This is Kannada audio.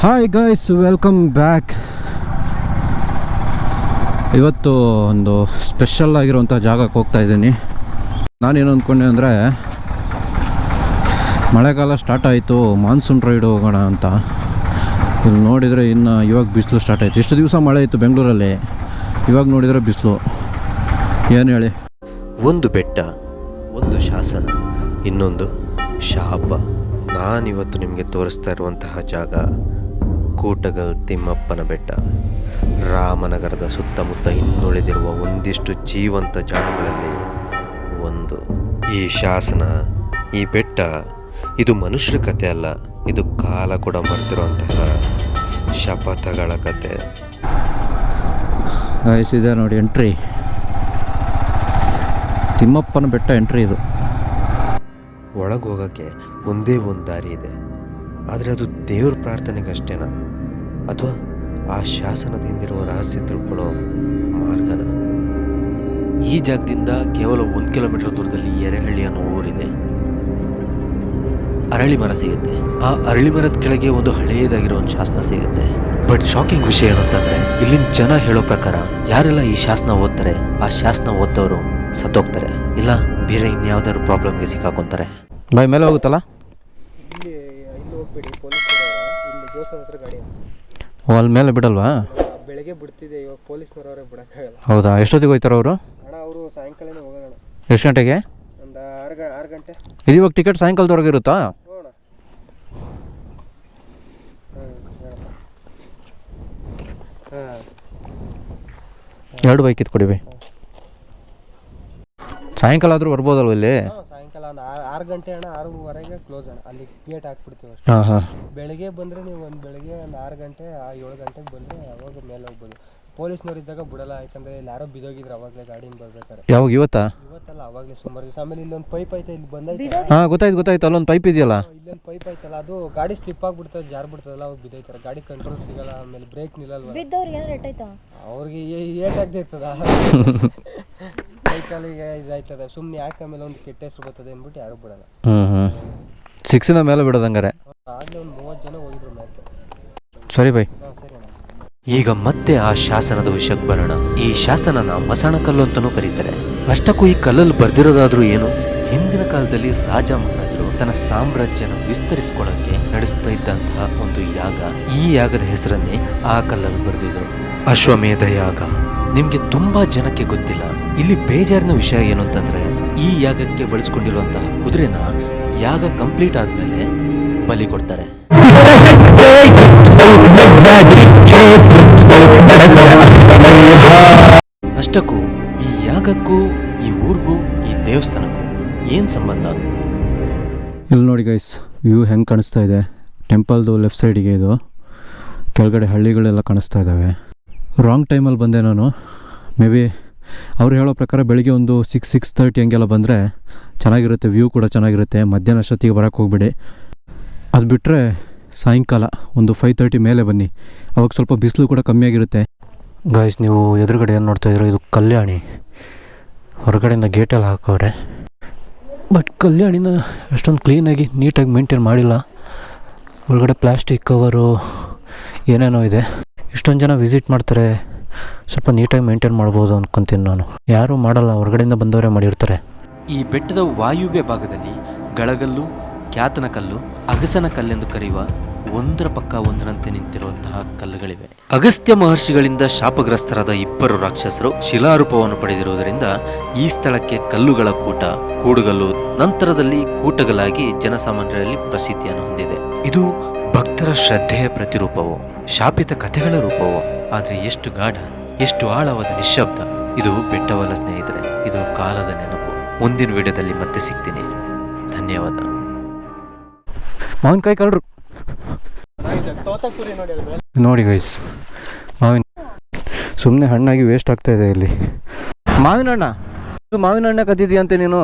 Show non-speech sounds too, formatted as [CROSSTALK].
ಹಾಯ್ ಗಾಯ್ಸ್ ವೆಲ್ಕಮ್ ಬ್ಯಾಕ್ ಇವತ್ತು ಒಂದು ಸ್ಪೆಷಲ್ ಆಗಿರುವಂಥ ಜಾಗಕ್ಕೆ ಹೋಗ್ತಾ ಇದ್ದೀನಿ. ನಾನೇನು ಅಂದ್ಕೊಂಡೆ ಅಂದರೆ ಮಳೆಗಾಲ ಸ್ಟಾರ್ಟ್ ಆಯಿತು ಮಾನ್ಸೂನ್ ರೈಡ್ ಹೋಗೋಣ ಅಂತ. ಇಲ್ಲಿ ನೋಡಿದರೆ ಇನ್ನು ಇವಾಗ ಬಿಸಿಲು ಸ್ಟಾರ್ಟ್ ಆಯಿತು. ಇಷ್ಟು ದಿವಸ ಮಳೆ ಇತ್ತು ಬೆಂಗಳೂರಲ್ಲಿ. ಇವಾಗ ನೋಡಿದರೆ ಬಿಸಿಲು. ಏನು ಹೇಳಿ? ಒಂದು ಬೆಟ್ಟ, ಒಂದು ಶಾಸನ, ಇನ್ನೊಂದು ಶಾಪ. ನಾನಿವತ್ತು ನಿಮಗೆ ತೋರಿಸ್ತಾ ಇರುವಂತಹ ಜಾಗ ಕೂಟಗಲ್ ತಿಮ್ಮಪ್ಪನ ಬೆಟ್ಟ. ರಾಮನಗರದ ಸುತ್ತಮುತ್ತ ಇನ್ನುಳಿದಿರುವ ಒಂದಿಷ್ಟು ಜೀವಂತ ಜಾಗಗಳಲ್ಲಿ ಒಂದು. ಈ ಶಾಸನ ಈ ಬೆಟ್ಟ ಇದು ಮನುಷ್ಯರ ಕತೆ ಅಲ್ಲ ಇದು ಕಾಲ ಕೂಡ ಮರೆತಿರುವಂತಹ ಶಪಥಗಳ ಕತೆ. ಇದೆ ನೋಡಿ ಎಂಟ್ರಿ ತಿಮ್ಮಪ್ಪನ ಬೆಟ್ಟ ಎಂಟ್ರಿ ಇದು. ಒಳಗೆ ಹೋಗೋಕ್ಕೆ ಒಂದೇ ಒಂದು ದಾರಿ ಇದೆ. ಆದರೆ ಅದು ದೇವ್ರ ಪ್ರಾರ್ಥನೆಗಷ್ಟೇನಾ? ಅಥವಾ ಆ ಶಾಸನದ ಹಿಂದಿರುವ ರಹಸ್ಯ ತಿಳ್ಕೊಳ್ಳೋ ಮಾರ್ಗನ? ಈ ಜಾಗದಿಂದ ಕೇವಲ ಒಂದು ಕಿಲೋಮೀಟರ್ ದೂರದಲ್ಲಿ ಎರೆಹಳ್ಳಿ ಅನ್ನೋ ಊರಿದೆ. ಅರಳಿ ಮರ ಸಿಗುತ್ತೆ. ಆ ಅರಳಿ ಮರದ ಕೆಳಗೆ ಒಂದು ಹಳೆಯದಾಗಿರೋ ಒಂದು ಶಾಸನ ಸಿಗುತ್ತೆ. ಬಟ್ ಶಾಕಿಂಗ್ ವಿಷಯ ಏನಂತಂದ್ರೆ ಇಲ್ಲಿನ ಜನ ಹೇಳೋ ಪ್ರಕಾರ ಯಾರೆಲ್ಲ ಈ ಶಾಸನ ಓದ್ತಾರೆ ಆ ಶಾಸನ ಓದ್ದವರು ಸತ್ತೋಗ್ತಾರೆ. ಇಲ್ಲ ಬೇರೆ ಇನ್ಯಾವ್ದಾದ್ರು ಪ್ರಾಬ್ಲಮ್ಗೆ ಸಿಕ್ಕಾಕೊಂತಾರೆ. ಬಾಯ್ ಮೇಲೆ ಹೋಗುತ್ತಲ್ಲ? ಇಲ್ಲಿ ಇಲ್ಲಿ ಹೋಗ್ಬೇಡಿ ಪೊಲೀಸ್ನವರು ಇಲ್ಲಿ ದೇವಸ್ಥಾನ ಹತ್ರ ಗಾಡಿ ಓ ಅಲ್ಲಿ ಮೇಲೆ ಬಿಡಲ್ವಾ? ಬೆಳಗ್ಗೆ ಬಿಡ್ತಿದೆ ಇವಾಗ ಅವರೇ ಬಿಡೋಕ್ಕಾಗಲ್ಲ. ಹೌದಾ? ಎಷ್ಟೊತ್ತಿಗೆ ಹೋಗ್ತಾರೆ ಅವರು? ಅಣ್ಣ ಅವರು ಸಾಯಂಕಾಲನೇ ಹೋಗೋಣ ಎಷ್ಟು ಗಂಟೆಗೆ? ಒಂದು ಆರು ಗ ಆರು ಗಂಟೆ. ಇದು ಇವಾಗ ಟಿಕೆಟ್ ಸಾಯಂಕಾಲದವರೆಗೆ ಇರುತ್ತಾ? ಹೋಗೋಣ. ಹಾಂ ಎರಡು ಬೈಕ್ ಇತ್ತು ಬೈ ಸಾಯಂಕಾಲ ಆದರೂ ಬರ್ಬೋದಲ್ವ ಇಲ್ಲಿ? ಸಾಯಂಕಾಲ ಒಂದು ಆರು ಗಂಟೆ ಅಣ್ಣ ಆರೂವರೆಗೆ ಕ್ಲೋಸ್ ಅಣ್ಣ. ಅಲ್ಲಿ ಗೇಟ್ ಹಾಕ್ಬಿಡ್ತೀವಿ ಅಷ್ಟೇ. ಹಾಂ ಹಾಂ. ಬೆಳಗ್ಗೆ ಬಂದರೆ ನೀವು ಒಂದು ಬೆಳಗ್ಗೆ ಒಂದು ಆರು ಗಂಟೆ ಆ ಏಳು ಗಂಟೆಗೆ ಬಂದರೆ ಅವಾಗ ಮೇಲೆ ಹೋಗ್ಬೋದು. ಪೊಲೀಸ್ನವ್ರು ಇದ್ದಾಗ ಬಿಡಲ್ಲ ಯಾಕಂದ್ರೆ ಇಲ್ಲಿ ಯಾರೋ ಬಿದೋಗಿದ್ರು ಅವಾಗಲೇ ಗಾಡಿನ ಬರ್ಬೇಕಾರೆ ಯಾವಾಗ ಇವತ್ತಾ? ಇವತ್ತಲ್ಲ ಅವಾಗಲೇ ಸುಮಾರು ದಿವಸ. ಆಮೇಲೆ ಇಲ್ಲೊಂದು ಪೈಪ್ ಐತೆ ಇಲ್ಲಿ ಬಂದೈತೆ. ಹಾಂ ಗೊತ್ತಾಯ್ತು ಗೊತ್ತಾಯ್ತು. ಅಲ್ಲೊಂದು ಪೈಪ್ ಇದೆಯಲ್ಲ? ಇಲ್ಲೊಂದು ಪೈಪ್ ಐತಲ್ಲ ಅದು ಗಾಡಿ ಸ್ಲಿಪ್ ಆಗ್ಬಿಡ್ತದೆ ಜಾರ್ ಬಿಡ್ತದಲ್ಲ ಅವಾಗ ಬಿದ್ದೈತಾರೆ ಗಾಡಿ ಕಂಟ್ರೋಲ್ ಸಿಗಲ್ಲ ಆಮೇಲೆ ಬ್ರೇಕ್ ನಿಲ್ಲಲ್ವ ಬಿದ್ದವ್ರಿಗೆ ಏನಾರು ಎಟ್ಟಾಯ್ತಾ ಅವ್ರಿಗೆ ಏಟಾಗದೆ ಇರ್ತದ? [LAUGHS] ಕೈಕಾಲಿಗೆ ಇದಾಯ್ತದೆ. ಸುಮ್ಮನೆ ಯಾಕೆ ಆಮೇಲೆ ಒಂದು ಕೆಟ್ಟ ಹೆಸರು ಬರ್ತದೆ ಅಂದ್ಬಿಟ್ಟು ಯಾರು ಬಿಡಲ್ಲ. ಹ್ಞೂ ಹ್ಞೂ ಸಿಕ್ಸಿನ ಮೇಲೆ ಬಿಡೋದಂಗಾರೆ. ಆಗಲೇ ಒಂದು ಮೂವತ್ತು ಜನ ಹೋಗಿದ್ರು ಮ್ಯಾಕೆ ಸರಿ ಬೈ ಹಾಂ ಸರಿ ಅಣ್ಣ. ಈಗ ಮತ್ತೆ ಆ ಶಾಸನದ ವಿಷಯಕ್ಕೆ ಬರೋಣ. ಈ ಶಾಸನನ ಮಸಣ ಕಲ್ಲು ಅಂತಾನೂ ಕರೀತಾರೆ. ಅಷ್ಟಕ್ಕೂ ಈ ಕಲ್ಲಲ್ಲಿ ಬರ್ದಿರೋದಾದ್ರೂ ಏನು? ಹಿಂದಿನ ಕಾಲದಲ್ಲಿ ರಾಜ ಮಹಾರಾಜರು ತನ್ನ ಸಾಮ್ರಾಜ್ಯನ ವಿಸ್ತರಿಸಿಕೊಳ್ಳಕ್ಕೆ ನಡೆಸ್ತಾ ಇದ್ದಂತಹ ಒಂದು ಯಾಗ. ಈ ಯಾಗದ ಹೆಸರನ್ನೇ ಆ ಕಲ್ಲಲ್ಲಿ ಬರೆದಿದ್ರು. ಅಶ್ವಮೇಧ ಯಾಗ. ನಿಮ್ಗೆ ತುಂಬ ಜನಕ್ಕೆ ಗೊತ್ತಿಲ್ಲ. ಇಲ್ಲಿ ಬೇಜಾರಿನ ವಿಷಯ ಏನು ಅಂತಂದ್ರೆ, ಈ ಯಾಗಕ್ಕೆ ಬಳಸ್ಕೊಂಡಿರುವಂತಹ ಕುದುರೆನ ಯಾಗ ಕಂಪ್ಲೀಟ್ ಆದಮೇಲೆ ಬಲಿ ಕೊಡ್ತಾರೆ. ಅಷ್ಟಕ್ಕೂ ಈ ಯಾಗಕ್ಕೂ, ಈ ಊರಿಗೂ, ಈ ದೇವಸ್ಥಾನಕ್ಕೂ ಏನು ಸಂಬಂಧ? ಇಲ್ಲಿ ನೋಡಿ ಗೈಸ್ ವ್ಯೂ ಹೆಂಗೆ ಕಾಣಿಸ್ತಾ ಇದೆ. ಟೆಂಪಲ್ದು ಲೆಫ್ಟ್ ಸೈಡಿಗೆ ಇದು. ಕೆಳಗಡೆ ಹಳ್ಳಿಗಳೆಲ್ಲ ಕಾಣಿಸ್ತಾ ಇದ್ದಾವೆ ರಾಂಗ್ ಟೈಮಲ್ಲಿ ಬಂದೆ ನಾನು. ಮೇ ಬಿ ಅವ್ರು ಹೇಳೋ ಪ್ರಕಾರ ಬೆಳಿಗ್ಗೆ ಒಂದು ಸಿಕ್ಸ್ ಸಿಕ್ಸ್ ತರ್ಟಿ ಹಂಗೆಲ್ಲ ಬಂದರೆ ಚೆನ್ನಾಗಿರುತ್ತೆ ವ್ಯೂ ಕೂಡ ಚೆನ್ನಾಗಿರುತ್ತೆ, ಮಧ್ಯಾಹ್ನ ಅಷ್ಟೊತ್ತಿಗೆ ಬರೋಕ್ಕೆ ಹೋಗ್ಬಿಡಿ. ಅದು ಬಿಟ್ಟರೆ ಸಾಯಂಕಾಲ ಒಂದು ಫೈವ್ ತರ್ಟಿ ಮೇಲೆ ಬನ್ನಿ. ಅವಾಗ ಸ್ವಲ್ಪ ಬಿಸಿಲು ಕೂಡ ಕಮ್ಮಿ ಆಗಿರುತ್ತೆ. ಗಾಯ್ಸ್ ನೀವು ಎದುರುಗಡೆ ಏನು ನೋಡ್ತಾ ಇದ್ದೀರೋ? ಇದು ಕಲ್ಯಾಣಿ. ಹೊರಗಡೆಯಿಂದ ಗೇಟೆಲ್ಲ ಹಾಕೋರೆ. ಬಟ್ ಕಲ್ಯಾಣಿನ ಅಷ್ಟೊಂದು ಕ್ಲೀನಾಗಿ ನೀಟಾಗಿ ಮೇಂಟೈನ್ ಮಾಡಿಲ್ಲ. ಒಳಗಡೆ ಪ್ಲಾಸ್ಟಿಕ್ ಕವರು ಏನೇನೋ ಇದೆ. ಇಷ್ಟೊಂದು ಜನ ವಿಸಿಟ್ ಮಾಡ್ತಾರೆ. ಸ್ವಲ್ಪ ನೀಟಾಗಿ ಮೇಂಟೈನ್ ಮಾಡ್ಬೋದು ಅನ್ಕೊಂತೀನಿ ನಾನು. ಯಾರೂ ಮಾಡಲ್ಲ, ಹೊರಗಡೆಯಿಂದ ಬಂದವರೇ ಮಾಡಿರ್ತಾರೆ. ಈ ಬೆಟ್ಟದ ವಾಯುವ್ಯ ಭಾಗದಲ್ಲಿ ಗಳಗಲ್ಲು, ಖ್ಯಾತನ ಕಲ್ಲು, ಅಗಸನ ಕಲ್ಲೆಂದು ಕರೆಯುವ ಒಂದರ ಪಕ್ಕ ಒಂದರಂತೆ ನಿಂತಿರುವಂತಹ ಕಲ್ಲುಗಳಿವೆ. ಅಗಸ್ತ್ಯ ಮಹರ್ಷಿಗಳಿಂದ ಶಾಪಗ್ರಸ್ತರಾದ ಇಬ್ಬರು ರಾಕ್ಷಸರು ಶಿಲಾರೂಪವನ್ನು ಪಡೆದಿರುವುದರಿಂದ ಈ ಸ್ಥಳಕ್ಕೆ ಕಲ್ಲುಗಳ ಕೂಟ, ಕೂಡುಗಲ್ಲು, ನಂತರದಲ್ಲಿ ಕೂಟಗಳಾಗಿ ಜನಸಾಮಾನ್ಯರಲ್ಲಿ ಪ್ರಸಿದ್ಧಿಯನ್ನು ಹೊಂದಿದೆ. ಇದು ಭಕ್ತರ ಶ್ರದ್ಧೆಯ ಪ್ರತಿರೂಪವೋ, ಶಾಪಿತ ಕಥೆಗಳ ರೂಪವೋ, ಆದರೆ ಎಷ್ಟು ಗಾಢ, ಎಷ್ಟು ಆಳವಾದ ನಿಶ್ಶಬ್ದ. ಇದು ಬೆಟ್ಟವಲ್ಲ ಸ್ನೇಹಿತರೆ, ಇದು ಕಾಲದ ನೆನಪು. ಮುಂದಿನ ವಿಡಿಯೋದಲ್ಲಿ ಮತ್ತೆ ಸಿಗ್ತೀನಿ. ಧನ್ಯವಾದ. ಮಾವಿನಕಾಯಿ ಕಳ್ರು. ನೋಡಿ ಗೈಸ್ ಮಾವಿನ ಸುಮ್ಮನೆ ಹಣ್ಣಾಗಿ ವೇಸ್ಟ್ ಆಗ್ತಾ ಇದೆ ಇಲ್ಲಿ. ಮಾವಿನ ಹಣ್ಣ? ಮಾವಿನ ಹಣ್ಣ ಕದ್ದಿದ್ಯಂತೆ ನೀನು?